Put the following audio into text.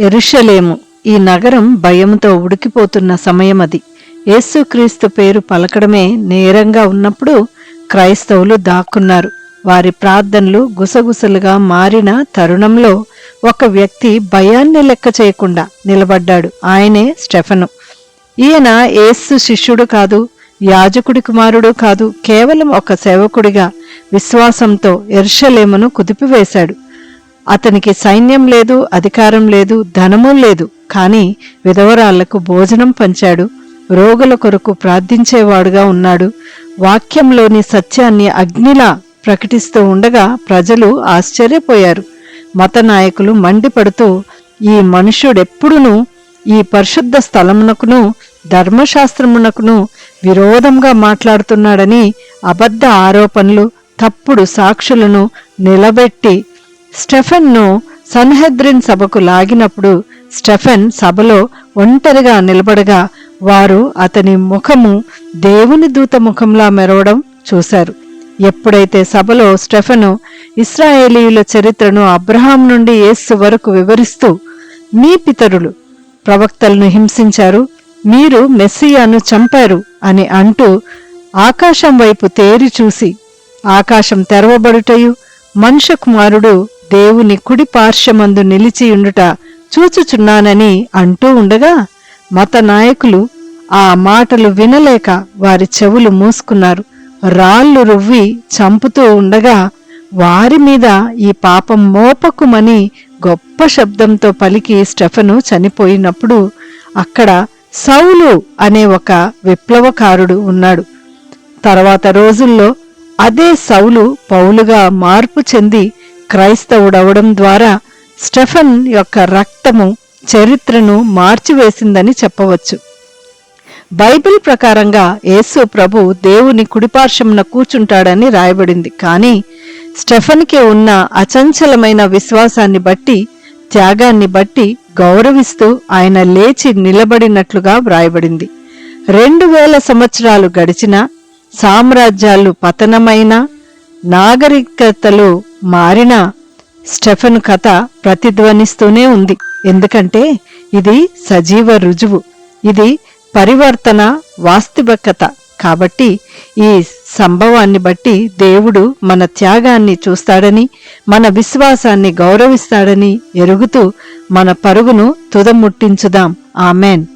ఎరుషలేము. ఈ నగరం భయంతో ఉడికిపోతున్న సమయం అది యేసుక్రీస్తు పేరు పలకడమే నేరంగా ఉన్నప్పుడు క్రైస్తవులు దాక్కున్నారు. వారి ప్రార్థనలు గుసగుసలుగా మారిన తరుణంలో ఒక వ్యక్తి భయాన్ని లెక్క చేయకుండా నిలబడ్డాడు. ఆయనే స్టెఫను. ఈయన ఏసు శిష్యుడు కాదు యాజకుడి కుమారుడు కాదు కేవలం ఒక సేవకుడిగా విశ్వాసంతో ఎర్షలేమును కుదిపివేశాడు. అతనికి సైన్యం లేదు అధికారం లేదు ధనము లేదు. కానీ విధవరాళ్ళకు భోజనం పంచాడు. రోగుల కొరకు ప్రార్థించేవాడుగా ఉన్నాడు. వాక్యంలోని సత్యాన్ని అగ్నిలా ప్రకటిస్తూ ఉండగా ప్రజలు ఆశ్చర్యపోయారు. మత నాయకులు మండిపడుతూ ఈ మనుష్యుడెప్పుడునూ ఈ పరిశుద్ధ స్థలమునకును ధర్మశాస్త్రమునకును విరోధంగా మాట్లాడుతున్నాడని అబద్ధ ఆరోపణలు తప్పుడు సాక్షులను నిలబెట్టి స్టెఫెన్ను సన్హెద్రిన్ సభకు లాగినప్పుడు స్టెఫెన్ సభలో ఒంటరిగా నిలబడగా వారు అతని ముఖము దేవుని దూత ముఖంలా మెరవడం చూశారు. ఎప్పుడైతే సభలో స్టెఫెను ఇస్రాయేలీయుల చరిత్రను అబ్రహాం నుండి యేసు వరకు వివరిస్తూ మీ పితరులు ప్రవక్తలను హింసించారు మీరు మెస్సియాను చంపారు అని అంటూ ఆకాశం వైపు తేరి చూసి ఆకాశం తెరవబడుటయు మనుష్య కుమారుడు దేవుని కుడి పార్శ్వమందు నిలిచియుండుట చూచుచున్నానని అంటూ ఉండగా మత నాయకులు ఆ మాటలు వినలేక వారి చెవులు మూసుకున్నారు. రాళ్ళు రువ్వి చంపుతూ ఉండగా వారి మీద ఈ పాపం మోపకుమని గొప్ప శబ్దంతో పలికి స్టెఫను చనిపోయినప్పుడు అక్కడ సౌలు అనే ఒక విప్లవకారుడు ఉన్నాడు. తర్వాత రోజుల్లో అదే సౌలు పౌలుగా మార్పు చెంది క్రైస్తవుడవడం ద్వారా స్టెఫన్ యొక్క రక్తము చరిత్రను మార్చివేసిందని చెప్పవచ్చు. బైబిల్ ప్రకారంగా యేసు ప్రభు దేవుని కుడిపార్శ్వమున కూర్చుంటాడని రాయబడింది. కానీ స్టెఫన్కి ఉన్న అచంచలమైన విశ్వాసాన్ని బట్టి త్యాగాన్ని బట్టి గౌరవిస్తూ ఆయన లేచి నిలబడినట్లుగా వ్రాయబడింది. రెండు వేల సంవత్సరాలు గడిచినా సామ్రాజ్యాలు పతనమైన నాగరికతలు మారిన స్టెఫెన్ కథ ప్రతిధ్వనిస్తూనే ఉంది. ఎందుకంటే ఇది సజీవ రుజువు. ఇది పరివర్తన వాస్తవికత కాబట్టి ఈ సంభవాన్ని బట్టి దేవుడు మన త్యాగాన్ని చూస్తాడని మన విశ్వాసాన్ని గౌరవిస్తాడని ఎరుగుతూ మన పరుగును తుదముట్టించుదాం. ఆమెన్.